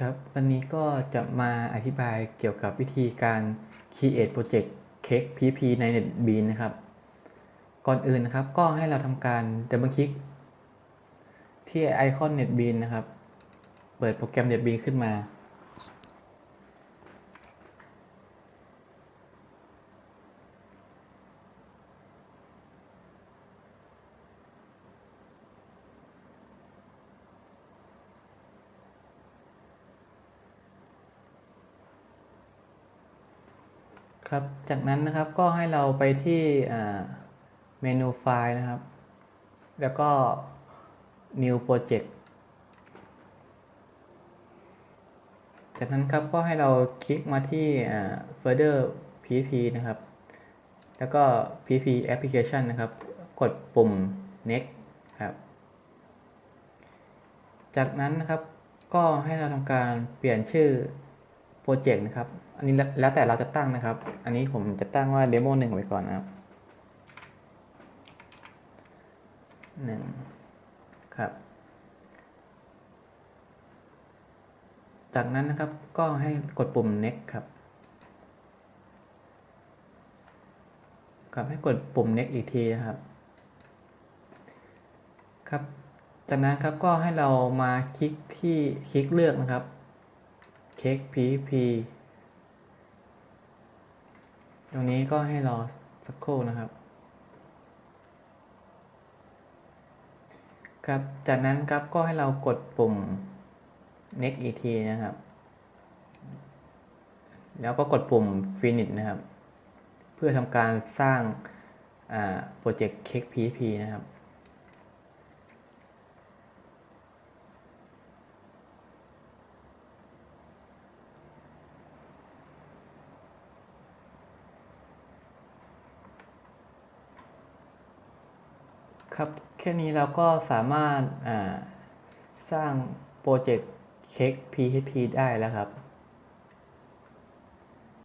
ครับวันนี้ก็จะมาอธิบายเกี่ยวกับวิธีการ create project cake pp ใน NetBeans นะครับ ก่อนอื่นนะครับก็ให้เราทำการดับเบิลคลิกที่ไอคอน NetBeans นะครับ เปิดโปรแกรม NetBeans ขึ้นมา ครับ จากนั้นนะครับก็ให้เราไปที่เมนูไฟล์นะครับ แล้วก็ new project จากนั้นครับก็ให้เราคลิกมาที่ further pp นะครับ แล้วก็ pp application นะครับ กดปุ่ม next ครับ จากนั้นนะครับก็ให้เราทำการเปลี่ยนชื่อ โปรเจกต์นะครับ อันนี้แล้วแต่เราจะตั้งนะครับ อันนี้ผมจะตั้งว่า demo หนึ่งไว้ก่อนนะครับหนึ่งครับ จากนั้นนะครับก็ให้กดปุ่ม next ครับ ครับให้กดปุ่ม next อีกทีนะครับ ครับ จากนั้นครับก็ให้เรามาคลิกที่คลิกเลือกนะครับ คลิก PVP ตรงนี้ก็ให้รอสักครู่นะครับ ครับ จากนั้นครับก็ให้เรากดปุ่ม next อีกทีนะครับ แล้วก็กดปุ่ม finish นะครับ เพื่อทำการสร้างโปรเจกต์ Cake PVP นะครับ ครับ แค่นี้เราก็สามารถสร้างโปรเจกต์เค้ก PHP ได้แล้วครับ